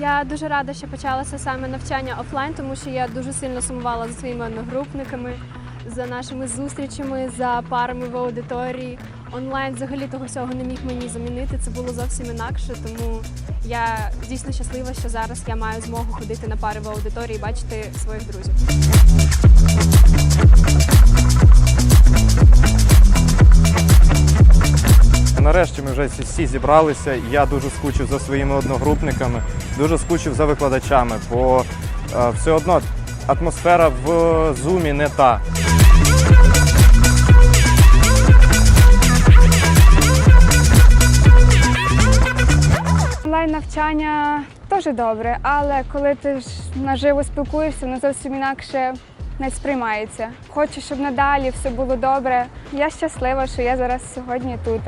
Я дуже рада, що почалося саме навчання офлайн, тому що я дуже сильно сумувала за своїми одногрупниками, за нашими зустрічами, за парами в аудиторії. Онлайн взагалі того всього не міг мені замінити. Це було зовсім інакше. Тому я дійсно щаслива, що зараз я маю змогу ходити на пари в аудиторії і бачити своїх друзів. Нарешті ми вже всі- зібралися. Я дуже скучив за своїми одногрупниками, дуже скучив за викладачами, бо е, все одно атмосфера в зумі не та. Онлайн навчання теж добре, але коли ти ж наживо спілкуєшся, воно зовсім інакше не сприймається. Хочу, щоб надалі все було добре. Я щаслива, що я зараз сьогодні тут.